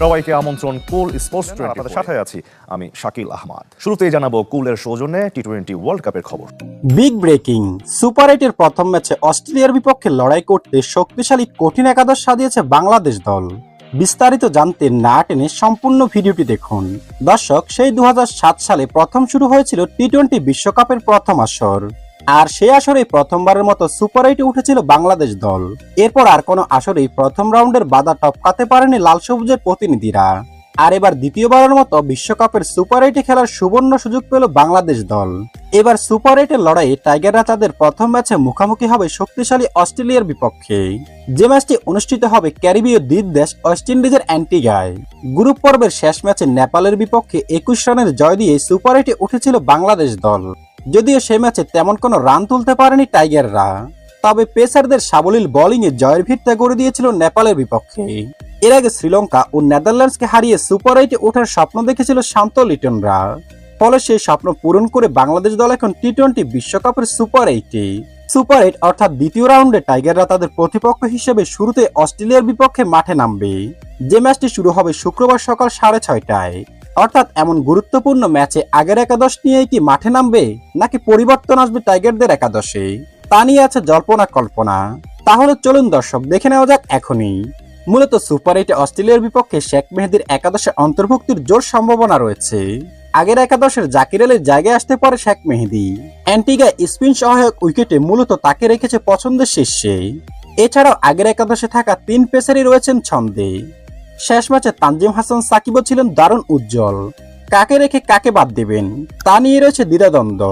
সবাইকে আমন্ত্রণ কুল sports twenty আপনাদের সাথে আছি আমি শাকিল আহমদ। শুরুতেই জানাব কুলের সৌজন্যে টি টোয়েন্টি ওয়ার্ল্ড কাপের খবর। বিগ ব্রেকিং সুপার এইটের প্রথম ম্যাচে অস্ট্রেলিয়ার বিপক্ষে লড়াই করতে শক্তিশালী কঠিন একাদশ সাজিয়েছে বাংলাদেশ দল। বিস্তারিত জানতে না টেনে সম্পূর্ণ ভিডিওটি দেখুন। দর্শক সেই দু হাজার সাত সালে প্রথম শুরু হয়েছিল টি টোয়েন্টি বিশ্বকাপের প্রথম আসর। আর সে আসরে প্রথমবারের মতো সুপার এইটে উঠেছিল বাংলাদেশ দল। এরপর আর কোনো আসরেই প্রথম রাউন্ডের বাধা টপকাতে পারেনি লাল সবুজের প্রতিনিধিরা। আর এবার দ্বিতীয়বারের মতো বিশ্বকাপের সুপার এইটে খেলার সুবর্ণ সুযোগ পেল বাংলাদেশ দল। এবার সুপার এইটের লড়াইয়ে টাইগাররা তাদের প্রথম ম্যাচে মুখোমুখি হবে শক্তিশালী অস্ট্রেলিয়ার বিপক্ষে। যে ম্যাচটি অনুষ্ঠিত হবে ক্যারিবীয় দ্বীপ দেশ ওয়েস্ট ইন্ডিজের অ্যান্টিগায়। গ্রুপ পর্বের শেষ ম্যাচে নেপালের বিপক্ষে একুশ রানের জয় দিয়ে সুপার এইটে উঠেছিল বাংলাদেশ দল। যদিও সে ম্যাচে তেমন কোনো রান তুলতে পারেনি টাইগাররা, তবে পেসারদের সাবলীল বোলিংয়ে জয়ের ভিত্তা গড়ে দিয়েছিল নেপালের বিপক্ষে। এর আগে শ্রীলঙ্কা ও নেদারল্যান্ডসকে হারিয়ে সুপার এইটে ওঠার স্বপ্ন দেখেছিল শান্ত লিটনরা, ফলে সেই স্বপ্ন পূরণ করে বাংলাদেশ দল এখন টি টোয়েন্টি বিশ্বকাপের সুপার এইটে। সুপার এইট অর্থাৎ দ্বিতীয় রাউন্ডে টাইগাররা তাদের প্রতিপক্ষ হিসেবে শুরুতে অস্ট্রেলিয়ার বিপক্ষে মাঠে নামবে। যে ম্যাচটি শুরু হবে শুক্রবার সকাল সাড়ে ছয়টায়। অর্থাৎ এমন গুরুত্বপূর্ণ ম্যাচে আগের একাদশ নিয়েই কি মাঠে নামবে, নাকি পরিবর্তন আসবে টাইগারদের একাদশে? তা নিয়ে আছে জল্পনা কল্পনা। তাহলে চলুন দর্শক, দেখে নেওয়া যাক এখনই। মূলত সুপার এইটে অস্ট্রেলিয়ার বিপক্ষে শেখ মেহেদির একাদশে অন্তর্ভুক্তির জোর সম্ভাবনা রয়েছে। আগের একাদশের জাকির আলীর জায়গায় আসতে পারে শেখ মেহেদি। অ্যান্টিগা স্পিন সহায়ক উইকেটে মূলত তাকে রেখেছে পছন্দের শীর্ষে। এছাড়াও আগের একাদশে থাকা তিন পেসারই রয়েছেন ছন্দে। শেষ ম্যাচে তানজিম হাসান সাকিবও ছিলেন দারুণ উজ্জ্বল। কাকে রেখে কাকে বাদ দেবেন, তা নিয়ে রয়েছে দ্বিধাদ্বন্দ্ব।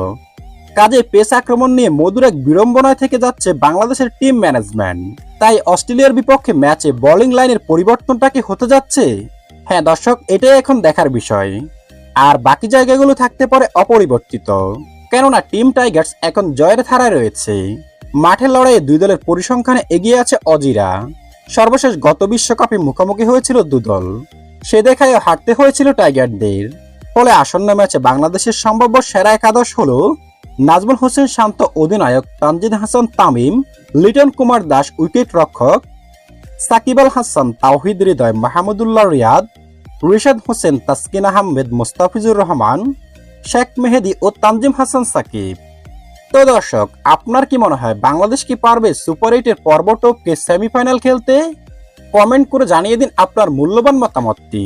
কাজে পেস আক্রমণ নিয়ে মধুর এক বিড়ম্বনায় থেকে যাচ্ছে বাংলাদেশের টিম ম্যানেজমেন্ট। তাই অস্ট্রেলিয়ার বিপক্ষে ম্যাচে বোলিং লাইনের পরিবর্তনটা কি হতে যাচ্ছে? হ্যাঁ দর্শক, এটাই এখন দেখার বিষয়। আর বাকি জায়গাগুলো থাকতে পারে অপরিবর্তিত। কেননা টিম টাইগার্স এখন জয়ের ধারায় রয়েছে। মাঠের লড়াইয়ে দুই দলের পরিসংখ্যানে এগিয়ে আছে অজিরা। সর্বশেষ গত বিশ্বকাপে মুখোমুখি হয়েছিল দুদল। সে দেখায় হারতে হয়েছিল টাইগারদের। ফলে আসন্ন ম্যাচে বাংলাদেশের সম্ভাব্য সেরা একাদশ হল নাজমুল হোসেন শান্ত, অধিনায়ক তানজিদ হাসান তামিম, লিটন কুমার দাস উইকেট রক্ষক, সাকিব আল হাসান, তাওহিদ হৃদয়, মাহমুদুল্লাহ রিয়াদ, রিশাদ হোসেন, তাসকিন আহমেদ, মুস্তাফিজুর রহমান, শেখ মেহেদি ও তানজিম হাসান সাকিব। তো দর্শক, আপনার কি মনে হয়, বাংলাদেশ কি পারবে সুপার এইটের পর্ব সেমিফাইনাল খেলতে? কমেন্ট করে জানিয়ে দিন আপনার মূল্যবান মতামতটি।